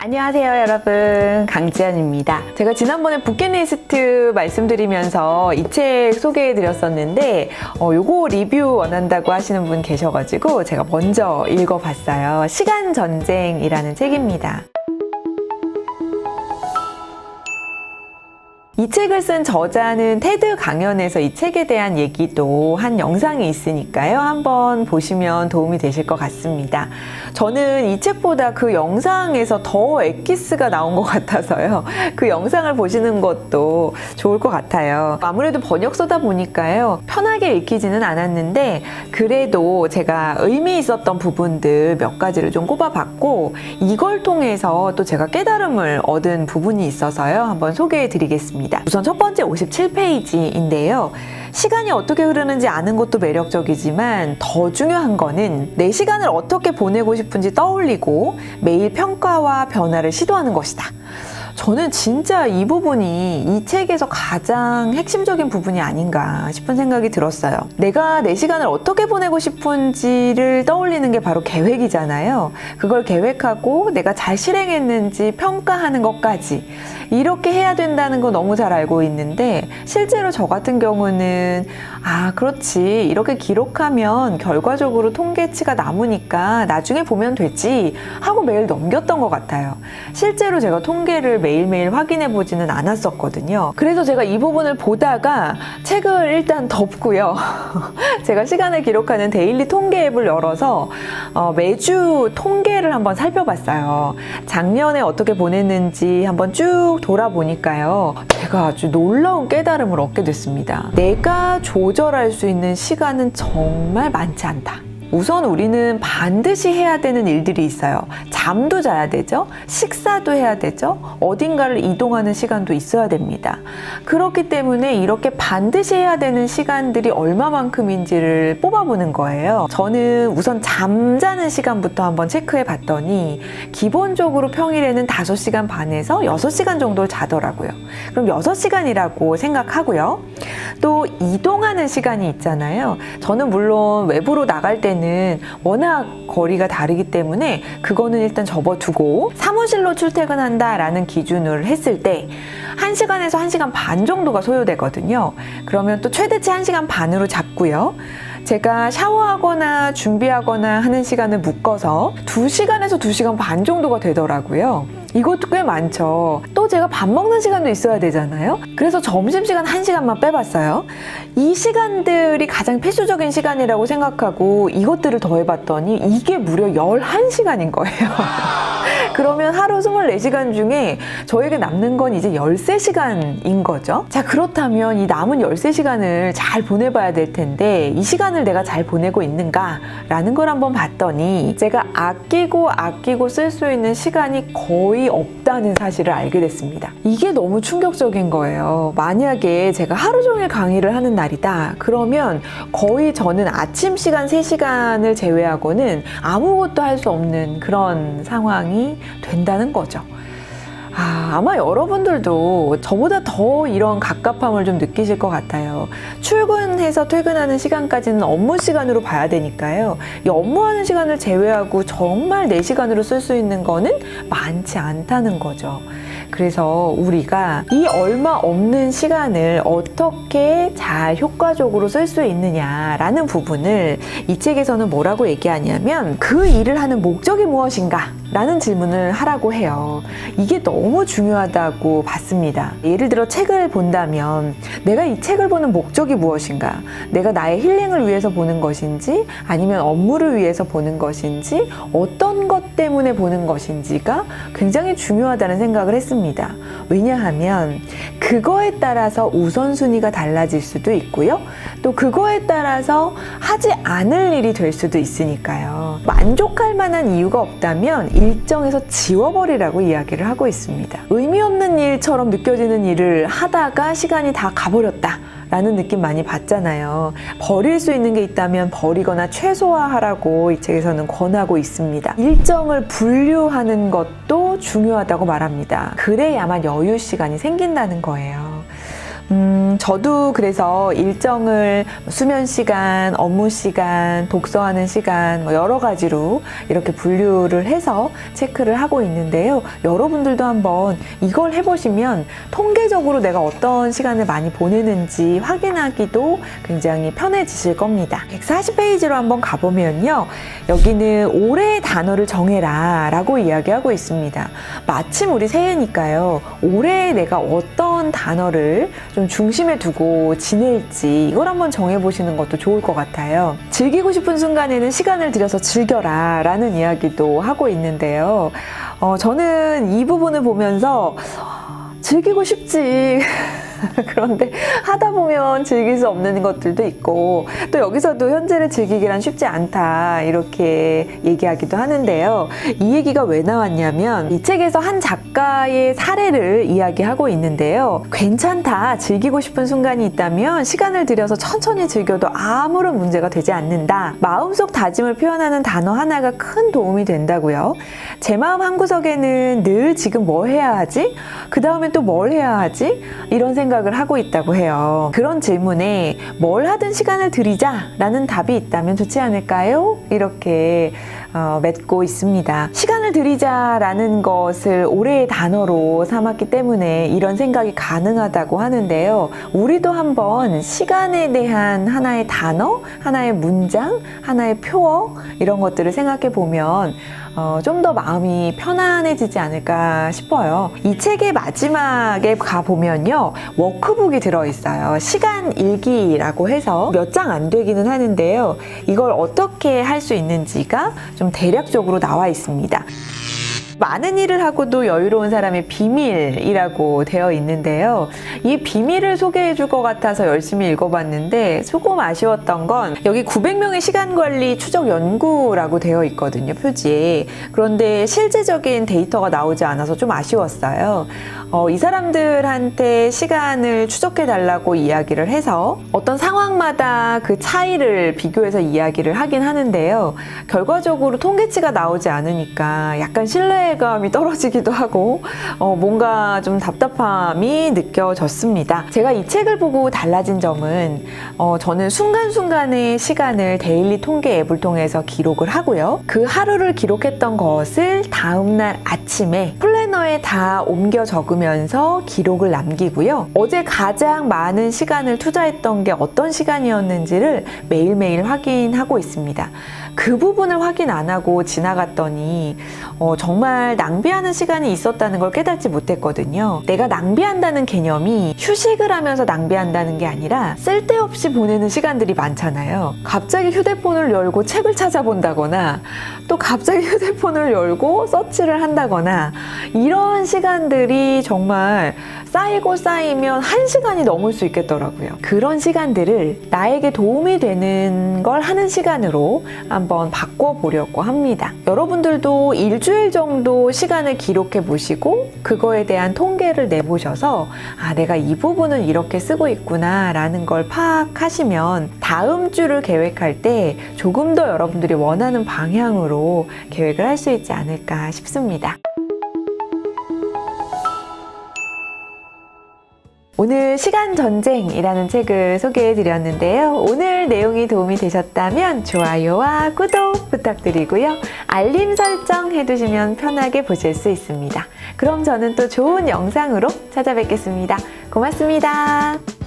안녕하세요 여러분. 강지연입니다. 제가 지난번에 부캐리스트 말씀드리면서 이 책 소개해 드렸었는데 어, 요거 리뷰 원한다고 하시는 분 계셔가지고 제가 먼저 읽어봤어요. 시간 전쟁이라는 책입니다 이 책을 쓴 저자는 테드 강연에서 이 책에 대한 얘기도 한 영상이 있으니까요. 한번 보시면 도움이 되실 것 같습니다. 저는 이 책보다 그 영상에서 더 엑기스가 나온 것 같아서요. 그 영상을 보시는 것도 좋을 것 같아요. 아무래도 번역서다 보니까요. 편하게 읽히지는 않았는데 그래도 제가 의미 있었던 부분들 몇 가지를 좀 꼽아봤고 이걸 통해서 또 제가 깨달음을 얻은 부분이 있어서요. 한번 소개해 드리겠습니다. 우선 첫 번째 57페이지인데요. 시간이 어떻게 흐르는지 아는 것도 매력적이지만 더 중요한 거는 내 시간을 어떻게 보내고 싶은지 떠올리고 매일 평가와 변화를 시도하는 것이다. 저는 진짜 이 부분이 이 책에서 가장 핵심적인 부분이 아닌가 싶은 생각이 들었어요. 내가 내 시간을 어떻게 보내고 싶은지를 떠올리는 게 바로 계획이잖아요. 그걸 계획하고 내가 잘 실행했는지 평가하는 것까지 이렇게 해야 된다는 거 너무 잘 알고 있는데 실제로 저 같은 경우는 아, 그렇지. 이렇게 기록하면 결과적으로 통계치가 남으니까 나중에 보면 되지 하고 매일 넘겼던 것 같아요. 실제로 제가 통계를 매일매일 확인해 보지는 않았었거든요. 그래서 제가 이 부분을 보다가 책을 일단 덮고요. 제가 시간을 기록하는 데일리 통계 앱을 열어서 어, 매주 통계를 한번 살펴봤어요. 작년에 어떻게 보냈는지 한번 쭉 돌아보니까요. 제가 아주 놀라운 깨달음을 얻게 됐습니다. 내가 조절할 수 있는 시간은 정말 많지 않다. 우선 우리는 반드시 해야 되는 일들이 있어요. 잠도 자야 되죠. 식사도 해야 되죠. 어딘가를 이동하는 시간도 있어야 됩니다. 그렇기 때문에 이렇게 반드시 해야 되는 시간들이 얼마만큼인지를 뽑아보는 거예요. 저는 우선 잠자는 시간부터 한번 체크해 봤더니 기본적으로 평일에는 5시간 반에서 6시간 정도를 자더라고요. 그럼 6시간이라고 생각하고요. 또 이동하는 시간이 있잖아요. 저는 물론 외부로 나갈 때는 워낙 거리가 다르기 때문에 그거는 일단 접어두고 사무실로 출퇴근한다라는 기준을 했을 때 1시간에서 1시간 반 정도가 소요되거든요. 그러면 또 최대치 1시간 반으로 잡고요. 제가 샤워하거나 준비하거나 하는 시간을 묶어서 2시간에서 2시간 반 정도가 되더라고요. 이것도 꽤 많죠. 또 제가 밥 먹는 시간도 있어야 되잖아요. 그래서 점심시간 1시간만 빼봤어요. 이 시간들이 가장 필수적인 시간이라고 생각하고 이것들을 더해봤더니 이게 무려 11시간인 거예요. 그러면 하루 24시간 중에 저에게 남는 건 이제 13시간인 거죠. 자, 그렇다면 이 남은 13시간을 잘 보내봐야 될 텐데 이 시간을 내가 잘 보내고 있는가? 라는 걸 한번 봤더니 제가 아끼고 아끼고 쓸 수 있는 시간이 거의 없다는 사실을 알게 됐습니다. 이게 너무 충격적인 거예요. 만약에 제가 하루 종일 강의를 하는 날이다. 그러면 거의 저는 아침 시간 3시간을 제외하고는 아무것도 할 수 없는 그런 상황이 된다는 거죠. 아, 아마 여러분들도 저보다 더 이런 갑갑함을 좀 느끼실 것 같아요. 출근해서 퇴근하는 시간까지는 업무 시간으로 봐야 되니까요. 이 업무하는 시간을 제외하고 정말 내 시간으로 쓸 수 있는 거는 많지 않다는 거죠. 그래서 우리가 이 얼마 없는 시간을 어떻게 잘 효과적으로 쓸 수 있느냐라는 부분을 이 책에서는 뭐라고 얘기하냐면 그 일을 하는 목적이 무엇인가? 라는 질문을 하라고 해요. 이게 너무 중요하다고 봤습니다. 예를 들어 책을 본다면 내가 이 책을 보는 목적이 무엇인가? 내가 나의 힐링을 위해서 보는 것인지 아니면 업무를 위해서 보는 것인지 어떤 것 때문에 보는 것인지가 굉장히 중요하다는 생각을 했습니다. 왜냐하면 그거에 따라서 우선순위가 달라질 수도 있고요. 또 그거에 따라서 하지 않을 일이 될 수도 있으니까요. 만족할 만한 이유가 없다면 일정에서 지워버리라고 이야기를 하고 있습니다. 의미 없는 일처럼 느껴지는 일을 하다가 시간이 다 가버렸다. 라는 느낌 많이 받잖아요. 버릴 수 있는 게 있다면 버리거나 최소화하라고 이 책에서는 권하고 있습니다. 일정을 분류하는 것도 중요하다고 말합니다. 그래야만 여유 시간이 생긴다는 거예요. 음, 저도 그래서 일정을 수면 시간, 업무 시간, 독서하는 시간, 뭐 여러 가지로 이렇게 분류를 해서 체크를 하고 있는데요. 여러분들도 한번 이걸 해보시면 통계적으로 내가 어떤 시간을 많이 보내는지 확인하기도 굉장히 편해지실 겁니다. 140페이지로 한번 가보면요. 여기는 올해의 단어를 정해라 라고 이야기하고 있습니다. 마침 우리 새해니까요. 올해 내가 어떤 단어를 좀 중심에 두고 지낼지 이걸 한번 정해보시는 것도 좋을 것 같아요. 즐기고 싶은 순간에는 시간을 들여서 즐겨라 라는 이야기도 하고 있는데요. 어, 저는 이 부분을 보면서 즐기고 싶지. 그런데 하다 보면 즐길 수 없는 것들도 있고 또 여기서도 현재를 즐기기란 쉽지 않다 이렇게 얘기하기도 하는데요. 이 얘기가 왜 나왔냐면 이 책에서 한 작가의 사례를 이야기하고 있는데요. 괜찮다 즐기고 싶은 순간이 있다면 시간을 들여서 천천히 즐겨도 아무런 문제가 되지 않는다. 마음속 다짐을 표현하는 단어 하나가 큰 도움이 된다고요. 제 마음 한구석에는 늘 지금 뭘 해야 하지? 그 다음에 또 뭘 해야 하지? 이런 생각 을 하고 있다고 해요. 그런 질문에 뭘 하든 시간을 들이자 라는 답이 있다면 좋지 않을까요? 이렇게 어, 맺고 있습니다. 시간을 들이자라는 것을 올해의 단어로 삼았기 때문에 이런 생각이 가능하다고 하는데요. 우리도 한번 시간에 대한 하나의 단어, 하나의 문장, 하나의 표어 이런 것들을 생각해 보면 어, 좀 더 마음이 편안해지지 않을까 싶어요. 이 책의 마지막에 가보면요. 워크북이 들어있어요. 시간 일기라고 해서 몇 장 안 되기는 하는데요. 이걸 어떻게 할 수 있는지가 좀 대략적으로 나와 있습니다. 많은 일을 하고도 여유로운 사람의 비밀이라고 되어 있는데요. 이 비밀을 소개해 줄 것 같아서 열심히 읽어봤는데 조금 아쉬웠던 건 여기 900명의 시간 관리 추적 연구라고 되어 있거든요, 표지에. 그런데 실제적인 데이터가 나오지 않아서 좀 아쉬웠어요. 어, 이 사람들한테 시간을 추적해 달라고 이야기를 해서 어떤 상황마다 그 차이를 비교해서 이야기를 하긴 하는데요. 결과적으로 통계치가 나오지 않으니까 약간 신뢰 감이 떨어지기도 하고 어, 뭔가 좀 답답함이 느껴졌습니다. 제가 이 책을 보고 달라진 점은 어, 저는 순간순간의 시간을 데일리 통계 앱을 통해서 기록을 하고요. 그 하루를 기록했던 것을 다음날 아침에 플래너에 다 옮겨 적으면서 기록을 남기고요. 어제 가장 많은 시간을 투자했던 게 어떤 시간이었는지를 매일매일 확인하고 있습니다. 그 부분을 확인 안 하고 지나갔더니 어, 정말 낭비하는 시간이 있었다는 걸 깨닫지 못했거든요. 내가 낭비한다는 개념이 휴식을 하면서 낭비한다는 게 아니라 쓸데없이 보내는 시간들이 많잖아요. 갑자기 휴대폰을 열고 책을 찾아본다거나 또 갑자기 휴대폰을 열고 서치를 한다거나 이런 시간들이 정말 쌓이고 쌓이면 한 시간이 넘을 수 있겠더라고요. 그런 시간들을 나에게 도움이 되는 걸 하는 시간으로 한번 바꿔보려고 합니다. 여러분들도 일주일 정도 시간을 기록해 보시고 그거에 대한 통계를 내보셔서 아, 내가 이 부분은 이렇게 쓰고 있구나 라는 걸 파악하시면 다음 주를 계획할 때 조금 더 여러분들이 원하는 방향으로 계획을 할 수 있지 않을까 싶습니다. 오늘 시간 전쟁이라는 책을 소개해 드렸는데요. 오늘 내용이 도움이 되셨다면 좋아요와 구독 부탁드리고요. 알림 설정 해 두시면 편하게 보실 수 있습니다. 그럼 저는 또 좋은 영상으로 찾아뵙겠습니다. 고맙습니다.